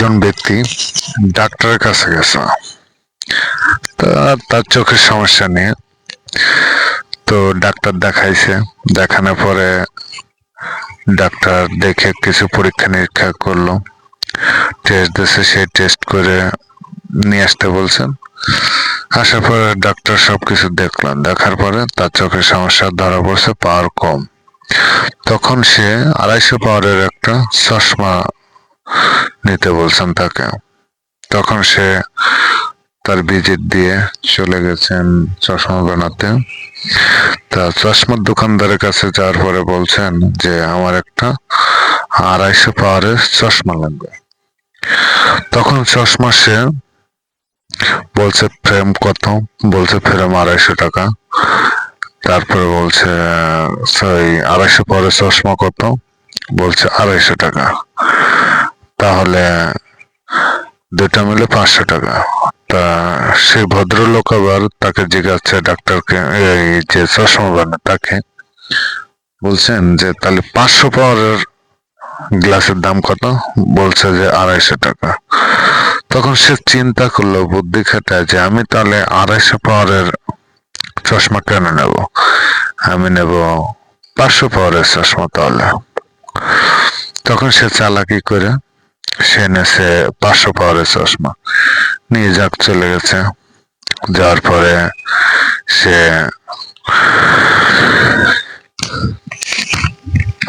একজন ব্যক্তি ডাক্তারের কাছে গেছে। তার চোখের সমস্যা নিয়ে তো ডাক্তার দেখাইছে। দেখানোর পরে ডাক্তার দেখে কিছু পরীক্ষা নিরীক্ষা করল। টেস্ট দিয়েছে সেই টেস্ট করে নিয়ে আসতে বলছেন আসার পরে ডাক্তার সবকিছু দেখলাম দেখার পরে তার চোখের সমস্যা ধরা পড়ছে পাওয়ার কম। তখন সে আড়াইশো পাওয়ারের একটা চশমা নিতে বলছেন তাকে। তখন সে তার ভিজিট দিয়ে চলে গেছেন চশমা বানাতে। তা চশমার দোকানদারের কাছে যাওয়ার পরে বলছেন যে, আমার একটা আড়াইশো পাওয়ারের চশমা লাগবে। তখন চশমা সে বলছে, ফ্রেম কত? বলছে, ফ্রেম আড়াইশো টাকা। তারপরে বলছে আড়াইশো পাওয়ারের চশমা কত? বলছে, আড়াইশো টাকা। তাহলে দুটা মিলে পাঁচশো টাকা। তা সেই ভদ্রলোক আবার তাকে জিজ্ঞাসা, ডাক্তারকে, এই যে চশমা বানা তাকে বলছেন যে, তাহলে পাঁচশো পাওয়ারের গ্লাসের দাম কত? বলছে যে, আড়াইশো টাকা। তখন সে চিন্তা করল, বুদ্ধি খাটায় যে, আমি তাহলে আড়াইশো পাওয়ারের চশমা কেন নেব? আমি নেব পাঁচশো পাওয়ারের চশমা তাহলে। তখন সে চালাকি করে সে নেছে পাঁচশো পাওয়ারের চশমা। নিয়ে যাক, চলে গেছে। যাওয়ার পরে সে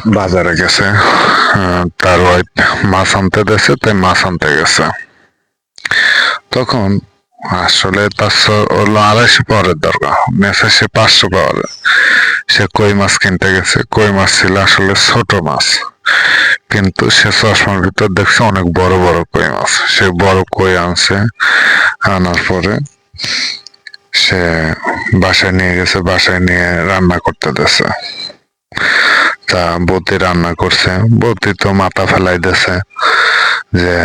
বাজারে গেছে। তার ওয়াইফ মাছ আনতে দিয়েছে, তাই মাছ আনতে গেছে। তখন আসলে স- হলো আড়াইশো পাওয়ারের দরকার। নেছে সে পাঁচশো পাওয়ারের। সে কই মাছ কিনতে গেছে? কই মাছ ছিল? আসলে ছোট মাছ। কিন্তু সে চশমার ভিতর দেখছে অনেক বড় বড় কই মাছ। সে বড় কই আনছে, আনার পরে সে বাসায় নিয়ে গেছে, বাসায় নিয়ে রান্না করতে দিয়েছে। তা বৌদি রান্না করছে, বৌদি তো মাথা ফেলাই দিয়েছে যে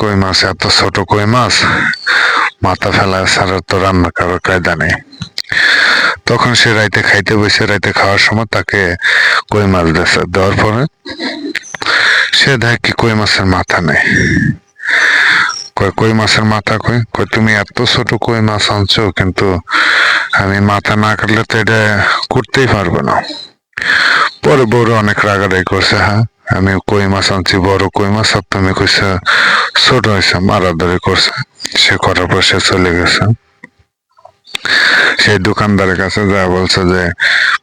কই মাছ, এত ছোট কই মাছ, মাথা ফেলা ছাড়া তো রান্না করার কায়দা নেই। তখন সে রাইতে খাইতে বসে রাইতে খাওয়ার সময় তাকে কই মাছ দিয়েছে দেওয়ার পরে সে দেখে কি কই মাছের মাথা নেই। কই কই মাছের মাথা কই? কই তুমি এত ছোট কই মাছ আনছো, কিন্তু আমি মাথা না কাটলে তো এটা করতেই পারব না। পরে বড় অনেক রাগারাগি করছে হ্যাঁ? আমি কই মাছ আনছি, বড় কই মাছ, আর তুমি কইছে ছোট হয়েছে মারাধরি করছে। সে করার পর সে চলে গেছে। সেই দোকানদারের কাছে যা বলছে যে,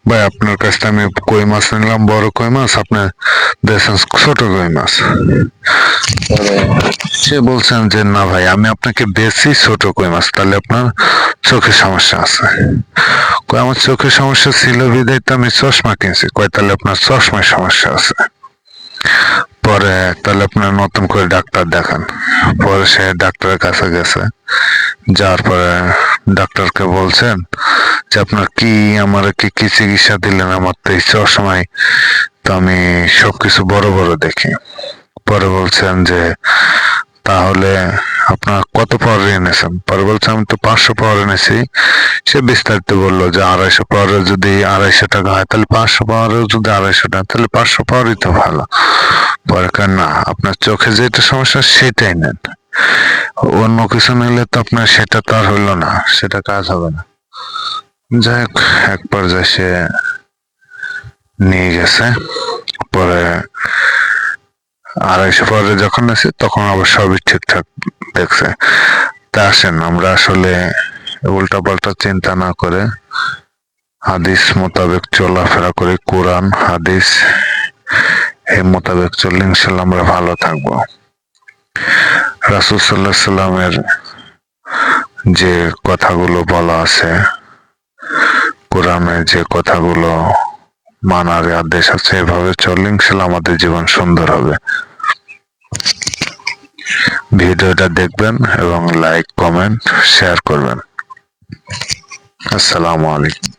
ভাই, আপনার কাছ থেকে আমি কই মাছ নিলাম? বড় কই মাছ? আপনি দিয়েছেন ছোট কই মাছ? সে বলছেন যে, না ভাই, আমি আপনাকে বেশি ছোট কই মাছ, তাহলে আপনার চোখের সমস্যা আছে। কই, আমার চোখের সমস্যা ছিল বিদায়, তো আমি চশমা কিনছি। কয় তাহলে আপনার চশমায় সমস্যা আছে। পরে তাহলে আপনার নতুন করে ডাক্তার দেখান। পরে সে ডাক্তারের কাছে গেছে। যাওয়ার পরে ডাক্তারকে বলছেন যে, আপনার কি, আমার কি কি চিকিৎসা দিলেন আমার তো এই চশমায় তো আমি সবকিছু বড় বড় দেখি। পরে বলছেন যে, তাহলে আপনার কত পাওয়ার এনেছেন? পরে বলছে, আমি তো পাঁচশো পাওয়ার এনেছি। সে বিস্তারিত বলল যে, আড়াইশো পাওয়ারের যদি আড়াইশো টাকা হয়, তাহলে পাঁচশো পাওয়ারের যদি আড়াইশো টাকা, তাহলে পাঁচশো পাওয়ারই তো ভালো। পরে কয়, না আপনার চোখে যেটা সমস্যা সেটাই নেন। অন্য কিছু নিলে তো আপনার সেটা তো আর হইল না সেটা কাজ হবে না। যাই হোক এক পর্যায়ে সে নিয়ে গেছে পরে আড়াইশো পরে যখন আছে তখন আবার সবই ঠিকঠাক দেখছে। তা আসেন আমরা আসলে উল্টা পাল্টা চিন্তা না করে হাদিস মোতাবেক চলাফেরা করে কোরআন হাদিস এই মোতাবেক চললে ইনশাল্লাহ আমরা ভালো থাকব। রাসুল সাল্লাহ সাল্লামের যে কথাগুলো বলা আছে কোরআনে যে কথাগুলো মানার আদেশ আছে, এভাবে চললে ইনশাল্লাহ আমাদের জীবন সুন্দর হবে। ভিডিওটা দেখবেন এবং লাইক, কমেন্ট, শেয়ার করবেন। আসসালামু আলাইকুম।